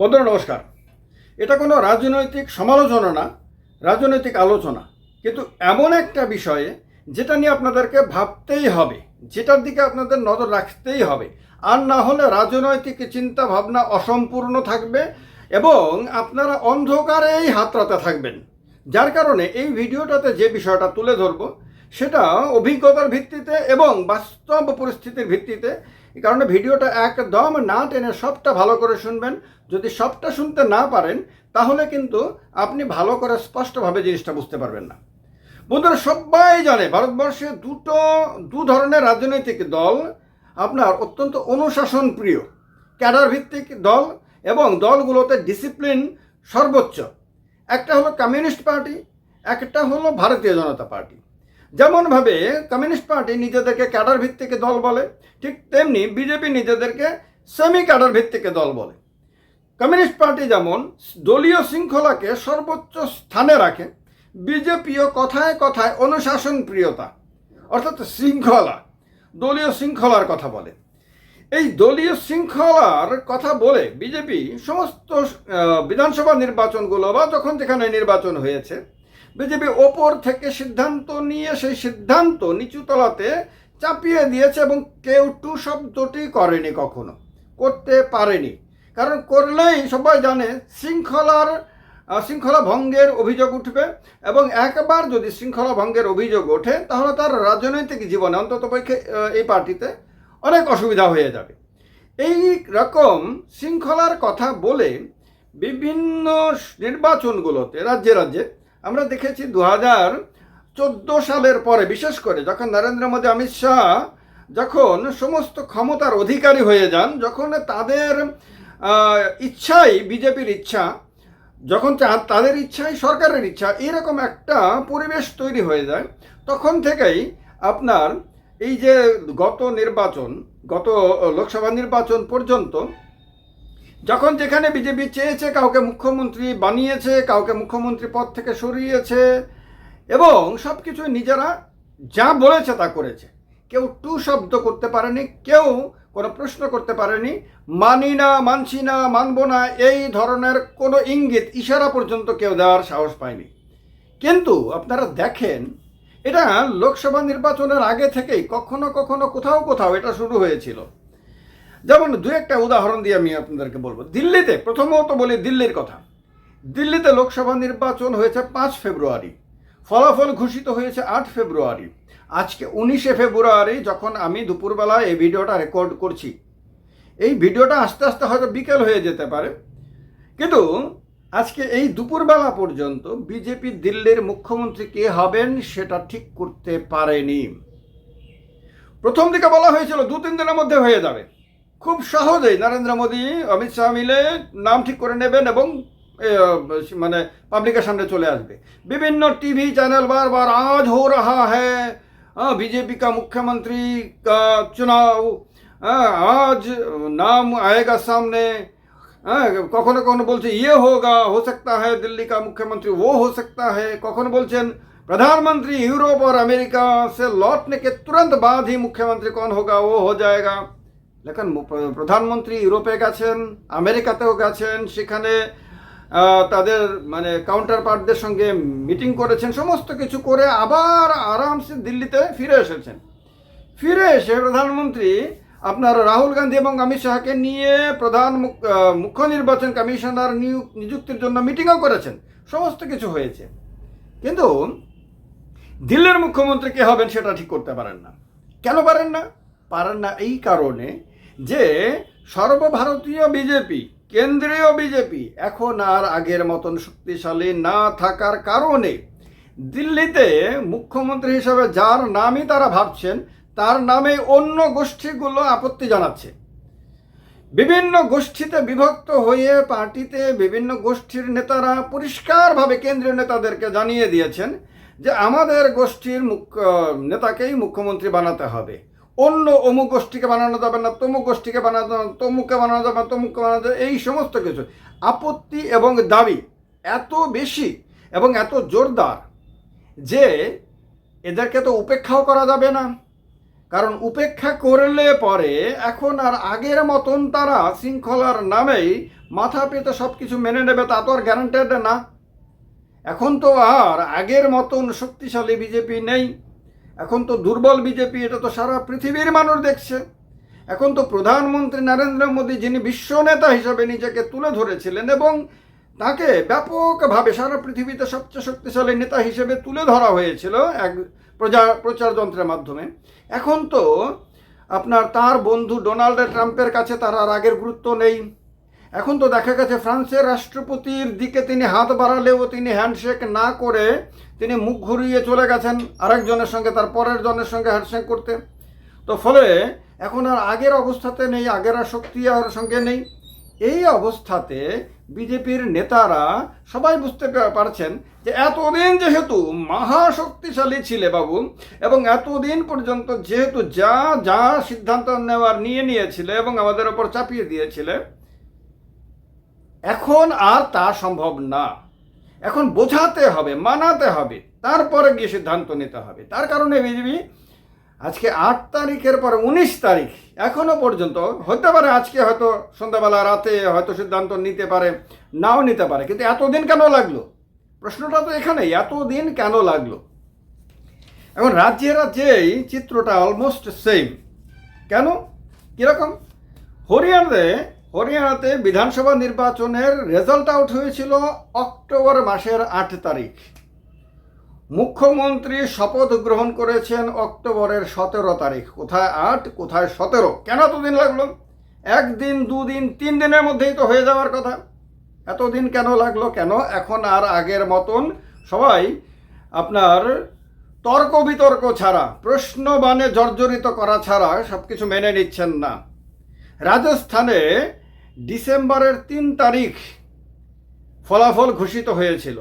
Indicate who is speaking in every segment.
Speaker 1: বন্ধুরা, নমস্কার। এটা কোনো রাজনৈতিক সমালোচনা না, রাজনৈতিক আলোচনা। কিন্তু এমন একটা বিষয়ে যেটা নিয়ে আপনাদেরকে ভাবতেই হবে, যেটার দিকে আপনাদের নজর রাখতেই হবে। আর না হলে রাজনৈতিক চিন্তা ভাবনা অসম্পূর্ণ থাকবে এবং আপনারা অন্ধকারেই হাতরাতে থাকবেন। যার কারণে এই ভিডিওটাতে যে বিষয়টা তুলে ধরবো, সেটা অভিজ্ঞতার ভিত্তিতে এবং বাস্তব পরিস্থিতির ভিত্তিতে এই কারণে ভিডিওটা একদম না টেনে সবটা ভালো করে শুনবেন। যদি সবটা শুনতে না পারেন, তাহলে কিন্তু আপনি ভালো করে স্পষ্টভাবে জিনিসটা বুঝতে পারবেন না। বন্ধুরা, সবাই জানে ভারতবর্ষে দুটো, দু ধরনের রাজনৈতিক দল আপনার অত্যন্ত অনুশাসন প্রিয় ক্যাডার ভিত্তিক দল এবং দলগুলোতে ডিসিপ্লিন সর্বোচ্চ। একটা হলো কমিউনিস্ট পার্টি, একটা হলো ভারতীয় জনতা পার্টি। যেমনভাবে কমিউনিস্ট পার্টি নিজেদেরকে ক্যাডার ভিত্তিক দল বলে, ঠিক তেমনি বিজেপি নিজেদেরকে সেমি ক্যাডার ভিত্তিক দল বলে। কমিউনিস্ট পার্টি যেমন দলীয় শৃঙ্খলাকে সর্বোচ্চ স্থানে রাখে, বিজেপিও কথায় কথায় অনুশাসন প্রিয়তা অর্থাৎ শৃঙ্খলা, দলীয় শৃঙ্খলার কথা বলে। এই দলীয় শৃঙ্খলার কথা বলে বিজেপি সমস্ত বিধানসভা নির্বাচনগুলো বা যখন যেখানে নির্বাচন হয়েছে বিজেপি ওপর থেকে সিদ্ধান্ত নিয়ে সেই সিদ্ধান্ত নিচুতলাতে চাপিয়ে দিয়েছে এবং কেউ টু শব্দটি করেনি কখনো। করতে পারেনি। কারণ করলেই সবাই জানে শৃঙ্খলার শৃঙ্খলা ভঙ্গের অভিযোগ উঠবে এবং একবার যদি শৃঙ্খলা ভঙ্গের অভিযোগ ওঠে, তাহলে তার রাজনৈতিক জীবনে অন্তত পক্ষে এই পার্টিতে অনেক অসুবিধা হয়ে যাবে। এই রকম শৃঙ্খলার কথা বলে বিভিন্ন নির্বাচনগুলোতে, রাজ্যে রাজ্যে আমরা দেখেছি দু হাজার চোদ্দ সালের পরে, বিশেষ করে যখন নরেন্দ্র মোদী, অমিত শাহ যখন সমস্ত ক্ষমতার অধিকারী হয়ে যান, যখন তাদের ইচ্ছাই বিজেপির ইচ্ছা, যখন তাদের ইচ্ছাই সরকারের ইচ্ছা, এরকম একটা পরিবেশ তৈরি হয়ে যায়, তখন থেকেই আপনার এই যে গত নির্বাচন, গত লোকসভা নির্বাচন পর্যন্ত যখন যেখানে বিজেপি চেয়েছে, কাউকে মুখ্যমন্ত্রী বানিয়েছে, কাউকে মুখ্যমন্ত্রী পদ থেকে সরিয়েছে, এবং সব কিছু নিজেরা যা বলেছে তা করেছে। কেউ টু শব্দ করতে পারেনি, কেউ কোনো প্রশ্ন করতে পারেনি, মানি না, মানছি না, মানব না, এই ধরনের কোনো ইঙ্গিত ইশারা পর্যন্ত কেউ দেওয়ার সাহস পায়নি। কিন্তু আপনারা দেখেন, এটা লোকসভা নির্বাচনের আগে থেকেই কখনো কখনো কোথাও কোথাও এটা শুরু হয়েছিল। যেমন দু একটা উদাহরণ দিয়ে আমি আপনাদেরকে বলব। দিল্লিতে, প্রথমত বলি দিল্লির কথা। দিল্লিতে লোকসভা নির্বাচন হয়েছে পাঁচ ফেব্রুয়ারি। ফলাফল ঘোষিত হয়েছে আট ফেব্রুয়ারি। আজকে উনিশে ফেব্রুয়ারি যখন আমি দুপুরবেলা এই ভিডিওটা রেকর্ড করছি। এই ভিডিওটা আস্তে আস্তে হয়তো বিকেল হয়ে যেতে পারে। কিন্তু আজকে এই দুপুরবেলা পর্যন্ত বিজেপি দিল্লির মুখ্যমন্ত্রী কে হবেন সেটা ঠিক করতে পারেনি। প্রথম দিকে বলা হয়েছিল দু তিন দিনের মধ্যে হয়ে যাবে। খুব সহজেই নরেন্দ্র মোদী অমিত শাহ মিলে নাম ঠিক করে নেবেন এবং এ, মানে পাবলিকের সামনে চলে আসবে বিভিন্ন टीवी चैनल बार बार आज हो रहा है हाँ, बीजेपी का मुख्यमंत्री का चुनाव हाँ, आज नाम आएगा सामने हाँ, কখনো কখনো বলছে ইয়ে হোগা हो सकता है दिल्ली का मुख्यमंत्री वो हो सकता है কখনো বলছেন प्रधानमंत्री यूरोप और अमेरिका से लौटने के तुरंत बाद ही मुख्यमंत्री कौन होगा वो हो जाएगा দেখেন প্রধানমন্ত্রী ইউরোপে গেছেন, আমেরিকাতেও গেছেন, সেখানে তাদের মানে কাউন্টার পার্টদের সঙ্গে মিটিং করেছেন, সমস্ত কিছু করে আবার আরামসে দিল্লিতে ফিরে এসেছেন। ফিরে এসে প্রধানমন্ত্রী আপনার রাহুল গান্ধী এবং অমিত শাহকে নিয়ে প্রধান মুখ্য নির্বাচন কমিশনার নিযুক্তির জন্য মিটিংও করেছেন। সমস্ত কিছু হয়েছে। কিন্তু দিল্লির মুখ্যমন্ত্রী কে হবেন সেটা ঠিক করতে পারেন না। কেন পারেন না? পারেন না এই কারণে যে সর্বভারতীয় বিজেপি, কেন্দ্রীয় বিজেপি এখন আর আগের মতন শক্তিশালী না থাকার কারণে দিল্লিতে মুখ্যমন্ত্রী হিসেবে যার নামই তারা ভাবছেন, তার নামে অন্য গোষ্ঠীগুলো আপত্তি জানাচ্ছে। বিভিন্ন গোষ্ঠীতে বিভক্ত হয়ে পার্টিতে বিভিন্ন গোষ্ঠীর নেতারা পরিষ্কারভাবে কেন্দ্রীয় নেতাদেরকে জানিয়ে দিয়েছেন যে আমাদের গোষ্ঠীর মুখ্য, নেতাকেই মুখ্যমন্ত্রী বানাতে হবে। অন্য অমুক গোষ্ঠীকে বানানো যাবে না, তমুক গোষ্ঠীকে বানানো তমুককে বানানো যাবে না, তমুককে বানানো যাবে এই সমস্ত কিছু। আপত্তি এবং দাবি এত বেশি এবং এত জোরদার যে এদেরকে তো উপেক্ষাও করা যাবে না। কারণ উপেক্ষা করলে পরে এখন আর আগের মতন তারা শৃঙ্খলার নামেই মাথা পেতে সব কিছু মেনে নেবে, তা তো আর গ্যারান্টেড না। এখন তো আর আগের মতন শক্তিশালী বিজেপি নেই। এখন তো দুর্বল বিজেপি, এটা তো সারা পৃথিবীর মানুষ দেখছে। এখন তো প্রধানমন্ত্রী নরেন্দ্র মোদী, যিনি বিশ্ব নেতা হিসাবে নিজেকে তুলে ধরেছিলেন এবং তাকে ব্যাপকভাবে সারা পৃথিবীতে সবচেয়ে শক্তিশালী নেতা হিসেবে তুলে ধরা হয়েছিল এক প্রচার প্রচার যন্ত্রের মাধ্যমে। এখন তো আপনার তার বন্ধু ডোনাল্ড ট্রাম্পের কাছে তার আর আগের গুরুত্ব নেই। এখন তো দেখা গেছে ফ্রান্সের রাষ্ট্রপতির দিকে তিনি হাত বাড়ালেও তিনি হ্যান্ডশেক না করে তিনি মুখ ঘুরিয়ে চলে গেছেন আরেকজনের সঙ্গে, তার পরের জনের সঙ্গে হ্যান্ডশেক করতে। তো ফলে এখন আর আগের অবস্থাতে নেই, আগের আর শক্তি আর সঙ্গে নেই। এই অবস্থাতে বিজেপির নেতারা সবাই বুঝতে পারছেন যে এতদিন যেহেতু মহাশক্তিশালী ছিলে বাবু, এবং এতদিন পর্যন্ত যেহেতু যা যা সিদ্ধান্ত নেওয়ার নিয়ে নিয়েছিলে এবং আমাদের ওপর চাপিয়ে দিয়েছিলে এখন আর তা সম্ভব না। এখন বোঝাতে হবে, মানাতে হবে, তারপরে গিয়ে সিদ্ধান্ত নিতে হবে। তার কারণে বিজেপি আজকে আট তারিখের পর উনিশ তারিখ এখনও পর্যন্ত, হতে পারে আজকে হয়তো সন্ধ্যাবেলা রাতে হয়তো সিদ্ধান্ত নিতে পারে, নাও নিতে পারে, কিন্তু এতদিন কেন লাগল? প্রশ্নটা তো এখানেই, এতদিন কেন লাগল? এখন রাজ্যে রাজ্যেই চিত্রটা অলমোস্ট সেম কেন? কীরকম? হরিয়ানাতে হরিয়ানাতে বিধানসভা নির্বাচনের রেজাল্ট আউট হয়েছিল অক্টোবর মাসের আট তারিখ। মুখ্যমন্ত্রী শপথ গ্রহণ করেছেন অক্টোবরের সতেরো তারিখ। কোথায় আট, কোথায় সতেরো? কেন এতদিন লাগল? একদিন, দুদিন, তিন দিনের মধ্যেই তো হয়ে যাওয়ার কথা। এতদিন কেন লাগল? কেন? এখন আর আগের মতন সবাই আপনার তর্ক বিতর্ক ছাড়া, প্রশ্ন বানে জর্জরিত করা ছাড়া সব কিছু মেনে নিচ্ছেন না। রাজস্থানে ডিসেম্বরের তিন তারিখ ফলাফল ঘোষিত হয়েছিল।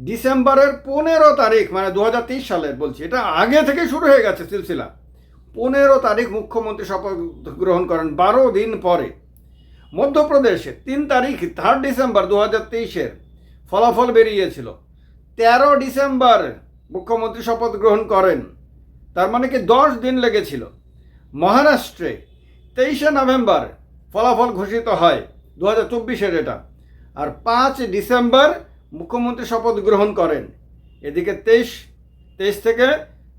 Speaker 1: ডিসেম্বরের পনেরো তারিখ মানে দু সালের বলছি, এটা আগে থেকে শুরু হয়ে গেছে সিলসিলা। পনেরো তারিখ মুখ্যমন্ত্রী শপথ গ্রহণ করেন বারো দিন পরে। মধ্যপ্রদেশে তিন তারিখ থার্ড ডিসেম্বর দু হাজার তেইশের ফলাফল বেরিয়েছিল। তেরো ডিসেম্বর মুখ্যমন্ত্রী শপথ গ্রহণ করেন। তার মানে কি দশ দিন লেগেছিল। মহারাষ্ট্রে তেইশে নভেম্বর ফলাফল ঘোষিত হয় দু হাজার চব্বিশের এটা। আর পাঁচ ডিসেম্বর মুখ্যমন্ত্রী শপথ গ্রহণ করেন। এদিকে তেইশ তেইশ থেকে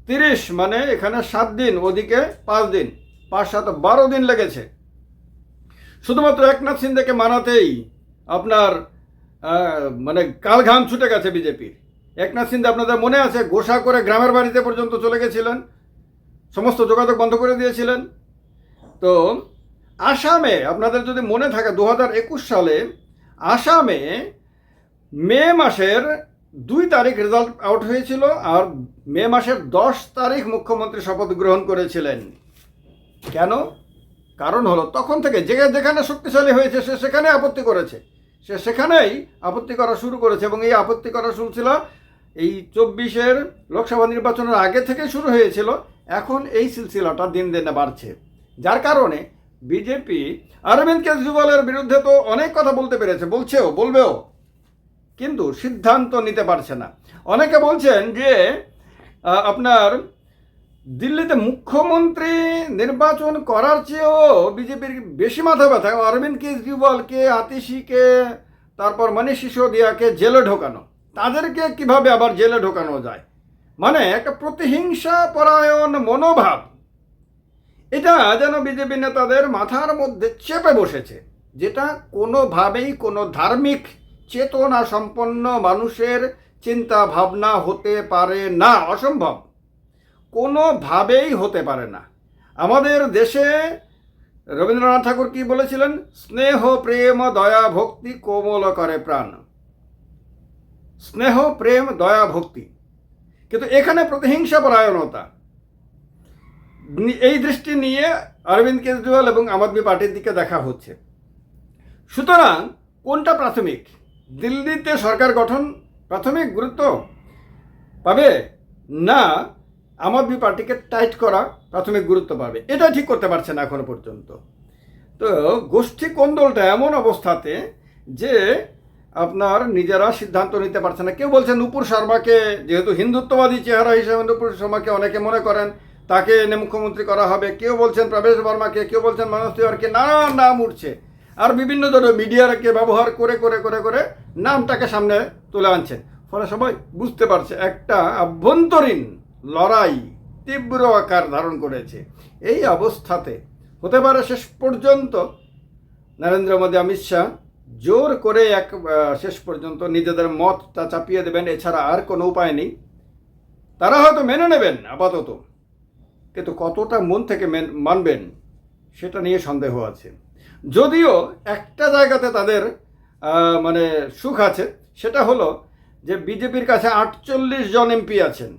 Speaker 1: তিরিশ মানে এখানে সাত দিন, ওদিকে পাঁচ দিন, পাঁচ সাত বারো দিন লেগেছে। শুধুমাত্র একনাথ সিন্ধেকে মানাতেই আপনার মানে কালঘাম ছুটে গেছে বিজেপির। একনাথ সিন্ধে আপনাদের মনে আছে, গোসা করে গ্রামের বাড়িতে পর্যন্ত চলে গেছিলেন, সমস্ত যোগাযোগ বন্ধ করে দিয়েছিলেন? তো আসামে, আপনাদের যদি মনে থাকে দু হাজার একুশ সালে আসামে মে মাসের দুই তারিখ রেজাল্ট আউট হয়েছিল আর মে মাসের দশ তারিখ মুখ্যমন্ত্রী শপথ গ্রহণ করেছিলেন। কেন? কারণ হলো, তখন থেকে যে যেখানে শক্তিশালী হয়েছে, সে সেখানে আপত্তি করেছে। সে সেখানেই আপত্তি করা শুরু করেছে এবং এই আপত্তি করা শুরু ছিল এই চব্বিশের লোকসভা নির্বাচনের আগে থেকে শুরু হয়েছিল। এখন এই সিলসিলাটা দিন দিনে বাড়ছে। যার কারণে বিজেপি অরবিন্দ কেজরিওয়ালের বিরুদ্ধে তো অনেক কথা বলতে পেরেছে, বলছেও, বলবেও। কিন্তু সিদ্ধান্ত নিতে পারছে না। অনেকে বলছেন যে আপনার দিল্লিতে মুখ্যমন্ত্রী নির্বাচন করার চেয়েও বিজেপির বেশি মাথা ব্যথা। অরবিন্দ কেজরিওয়ালকে, আতিশিকে, তারপর মনীষ সিসোদিয়াকে জেলে ঢোকানো। তাদেরকে কীভাবে আবার জেলে ঢোকানো যায়? মানে একটা প্রতিহিংসা পরায়ণ মনোভাব। এটা যেন বিজেপি নেতাদের মাথার মধ্যে চেপে বসেছে, যেটা কোনোভাবেই কোনো ধার্মিক চেতনা সম্পন্ন মানুষের চিন্তা ভাবনা হতে পারে না, অসম্ভব। কোনোভাবেই হতে পারে না। আমাদের দেশে রবীন্দ্রনাথ ঠাকুর কি বলেছিলেন? স্নেহ, প্রেম, দয়া, ভক্তি, কোমল করে প্রাণ। স্নেহ, প্রেম, দয়া, ভক্তি। কিন্তু এখানে প্রতিহিংসা, পরায়ণতা। এই দৃষ্টি নিয়ে অরবিন্দ কেজরিওয়াল এবং আম আদমি পার্টির দিকে দেখা হচ্ছে। সুতরাং কোনটা প্রাথমিক? দিল্লিতে সরকার গঠন প্রাথমিক গুরুত্ব পাবে না আম আদমি পার্টিকে টাইট করা প্রাথমিক গুরুত্ব পাবে? এটা ঠিক করতে পারছে না এখনও পর্যন্ত। তো গোষ্ঠী কোন্দলটা এমন অবস্থাতে যে আপনার নিজেরা সিদ্ধান্ত নিতে পারছে না। কেউ বলছেন নুপুর শর্মাকে যেহেতু হিন্দুত্ববাদী চেহারা হিসেবে নুপুর শর্মাকে অনেকে মনে করেন তাকে এনে মুখ্যমন্ত্রী করা হবে। কেউ বলছেন প্রবেশ বর্মাকে, কেউ বলছেন মনোজ তিওয়ারকে, নানান নাম উঠছে। আর বিভিন্ন ধরনের মিডিয়াকে ব্যবহার করে করে করে করে নামটাকে সামনে তুলে আনছেন। ফলে সবাই বুঝতে পারছে, একটা আভ্যন্তরীণ লড়াই তীব্র আকার ধারণ করেছে। এই অবস্থাতে হতে পারে শেষ পর্যন্ত নরেন্দ্র মোদী, অমিত শাহ জোর করে এক শেষ পর্যন্ত নিজেদের মতটা চাপিয়ে দেবেন, এছাড়া আর কোনো উপায় নেই। তারা হয়তো মেনে নেবেন আপাতত। কিন্তু কতটা মন থেকে মেন- মানবেন সেটা নিয়ে সন্দেহ আছে। যদিও একটা জায়গাতে তাদের মানে সুখ আছে, সেটা হলো যে বিজেপির কাছে আটচল্লিশ জন এমপি আছেন।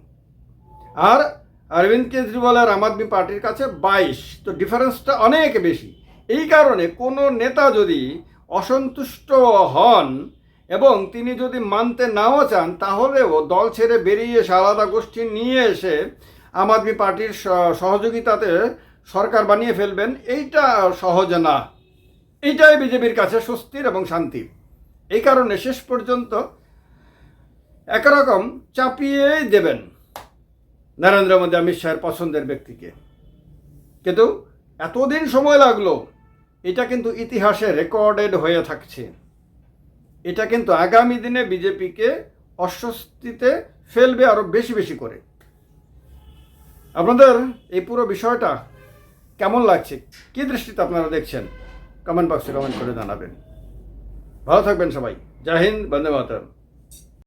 Speaker 1: আর অরবিন্দ কেজরিওয়াল আর আম আদমি পার্টির কাছে বাইশ। তো ডিফারেন্সটা অনেক বেশি। এই কারণে কোনো নেতা যদি অসন্তুষ্ট হন এবং তিনি যদি মানতে নাও চান, তাহলেও দল ছেড়ে বেরিয়ে আলাদা গোষ্ঠী নিয়ে এসে আম আদমি পার্টির সহযোগিতাতে সরকার বানিয়ে ফেলবেন, এইটা সহজ না। এইটাই বিজেপির কাছে স্বস্তির এবং শান্তি। এই কারণে শেষ পর্যন্ত একরকম চাপিয়েই দেবেন নরেন্দ্র মোদী, অমিত শাহের পছন্দের ব্যক্তিকে। কিন্তু এতদিন সময় লাগল, এটা কিন্তু ইতিহাসে রেকর্ডেড হয়ে থাকছে। এটা কিন্তু আগামী দিনে বিজেপিকে অস্বস্তিতে ফেলবে আরও বেশি বেশি করে। আপনাদের এই পুরো বিষয়টা কেমন লাগছে? কী দৃষ্টিতে আপনারা দেখছেন? কমেন্ট বক্সে কমেন্ট করে জানাবেন। ভালো থাকবেন সবাই। জয় হিন্দ, বন্দে মাতরম।